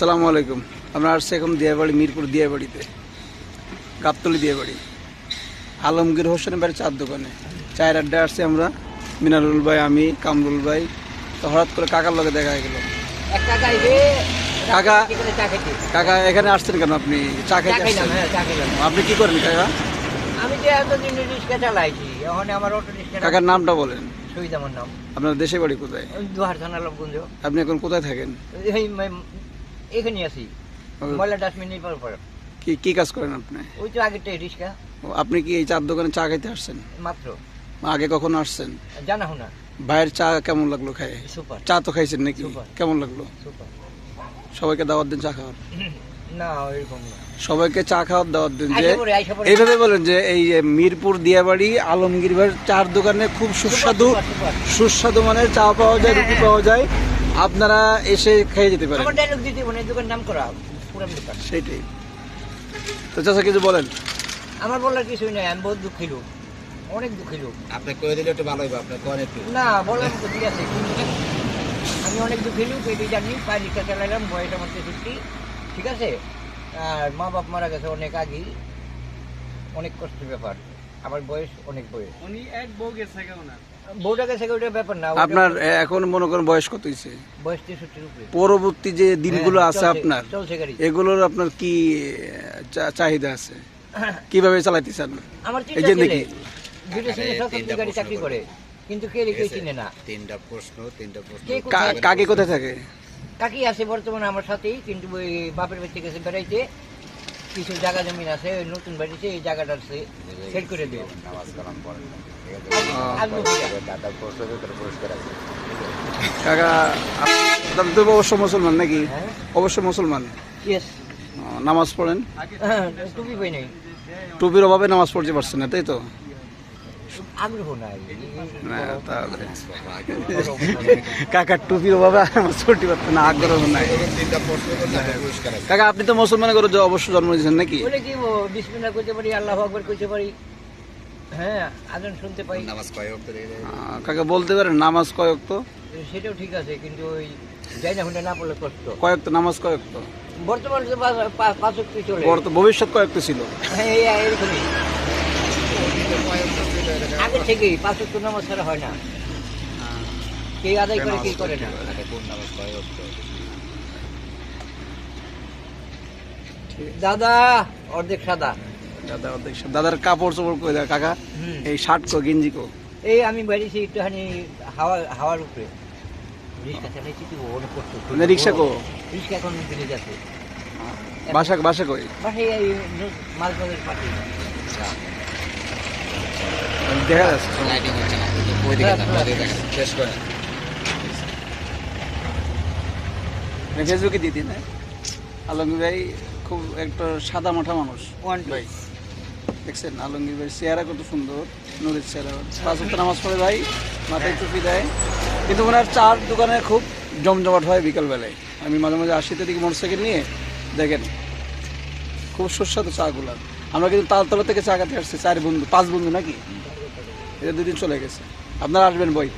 আসসালামু আলাইকুম। আমরা আসছি এখন দিয়াবাড়ি মিরপুর দিয়াবাড়িতে। গাবতলি দিয়াবাড়ি। আলমগীর হোসেনের বাড়ি চার দোকানে। চায়ের আড্ডা আসছি আমরা। মিনারুল ভাই আমি কামরুল ভাই। তো হঠাৎ করে কাকার লগে দেখা গেল। কাকা। কাকা এখানে আসছেন কেন আপনি? চা আসছেন? হ্যাঁ আপনি কি করেন কাকা? আমি যে এতদিন রিক্সা চালাইছি এখন আমার অটো রিক্সা কাকার নামটা বলেন। শহীদ আমার নাম। আপনার দেশে বাড়ি কোথায়? দুহার থানা লবগঞ্জ আপনি এখন কোথায় থাকেন? এখানে আছি। ময়লা ডাস্টবিন নিবার পর কি কি কাজ করেন আপনি? ওই তো আগেরটাই রিক্সা আপনি কি এই চার দোকানে চা খাইতে আসছেন? মাত্র। আগে কখনো আসছেন? জানা হোনা। ভাইয়ের চা কেমন লাগল খায় সুপার। চা তো খাইছেন নাকি? কেমন লাগল? সুপার। সবাইকে দাওয়াত দিন চা খাওয়ার। না ওইরকম না। সবাইকে চা খাওয়ার দাওয়াত দিন যে। এইভাবে বলেন যে এই যে মিরপুর দিয়াবাড়ি আলমগীর ভাইয়ের চার দোকানে খুব সুস্বাদু। সুস্বাদু মানে চা পাওয়া যায় রুটি হ্যাঁ, পাওয়া যায়। আপনারা এসে খেয়ে যেতে পারেন। আমার ডায়লগ দিতে মানে দোকান নাম করা পুরান দোকান সেইটাই তো চাচা কিছু বলেন। আমার বলার কিছুই নাই আমি বহুত দুঃখী লোক। অনেক দুঃখী লোক। আপনি কয়ে দিলে একটু ভালো হইবে আপনি কোন একটু? না বললাম তো ঠিক আছে আমি অনেক দুঃখী লোক এটি জানি পায়ে রিক্সা চালাইলাম বয়স আমার তেষট্টি ঠিক আছে? আর মা বাপ মারা গেছে অনেক আগেই। অনেক কষ্টের ব্যাপার। আমার বয়স অনেক বয়স। উনি এক বউ গেছে বউটা গেছে ওইটা ব্যাপার না ওটা আপনার এখন মনে করেন বয়স কত হয়েছে বয়স তেষট্টির উপরে। পরবর্তী যে দিনগুলো হ্যাঁ, আছে আপনার এগুলোর আপনার কি চাহিদা আছে? কীভাবে চালাইতে চান আমার এই যে দেখি। দুটো ছেলে সরকারি গাড়ি চাকরি করে। কিন্তু কে রেখে চিনে না। তিনটা প্রশ্ন তিনটা প্রশ্ন। কোথায়? কাকে কোথায় থাকে? কাকি আছে বর্তমানে আমার সাথেই কিন্তু বাপের বাড়িতে গেছে বেড়াইতে। কিছু জায়গা জমি আছে ওই নতুন বাড়িতে এই জায়গাটা সেট করে দিও নামাজ কালাম পড়েন আছে? কাকা আপনি তো অবশ্য মুসলমান নাকি? হ্যাঁ। অবশ্য মুসলমান? নামাজ পড়েন? টুপি পাই নাই। টুপির অভাবে নামাজ পড়তে পারছেন না তাই তো? আগ্রহ নাই। না টুপির আগ্রহ নাই। কাকা আপনি তো মুসলমান করে অবশ্য জন্ম দিয়েছেন নাকি? বিসমিল্লাহ করতে পারি আল্লাহ আকবর করতে পারি। হ্যাঁ আজান শুনতে পাই। নামাজ কয় কাকা বলতে পারেন নামাজ কয়ক তো সেটাও ঠিক আছে কিন্তু ওই যাই না পড়লে কষ্ট। কয়েক তো নামাজ বর্তমানে পাঁচ চলে। ভবিষ্যৎ কয়েক তো ছিল? হ্যাঁ এই এরকমই আগে থেকেই পাঁচ অক্ট নামাজ ছাড়া হয় না। কে আদায় করে কে করে না। দাদা অর্ধেক সাদা। দাদা অর্ধেক দাদার কাপড় চোপড় কই দেয় কাকা? এই শার্ট কো গেঞ্জি কো এই আমি বেরিয়েছি একটুখানি হাওয়া হাওয়ার উপরে। রিক্সা চালাইছি কি মানে রিক্সা কো রিক্সা এখন ফিরে যাচ্ছে বাসা বাসা কই? বাসায় এই মাছ বাজার পাঠিয়ে দেখা যাচ্ছে লাইটিং হচ্ছে না ওইদিকে দেখেন শেষ করেন ফেসবুকে দিদি না আলমগীর ভাই খুব একটা সাদা মাঠা মানুষ। ওয়ান ভাই দেখছেন আলমগীর ভাই চেহারা কত সুন্দর নুরের চেহারা। পাঁচ নামাজ পড়ে ভাই মাথায় টুপি দেয়। কিন্তু ওনার চার দোকানে খুব জমজমাট হয় বিকালবেলায়। আমি মাঝে মাঝে আসিতে দিকে মোটরসাইকেল নিয়ে। দেখেন খুব সুস্বাদু চাগুলা। আমরা কিন্তু তালতলা থেকে চা খাতে আসছি, চার বন্ধু, পাঁচ বন্ধু নাকি? এটা দুদিন চলে গেছে। আপনারা আসবেন বই?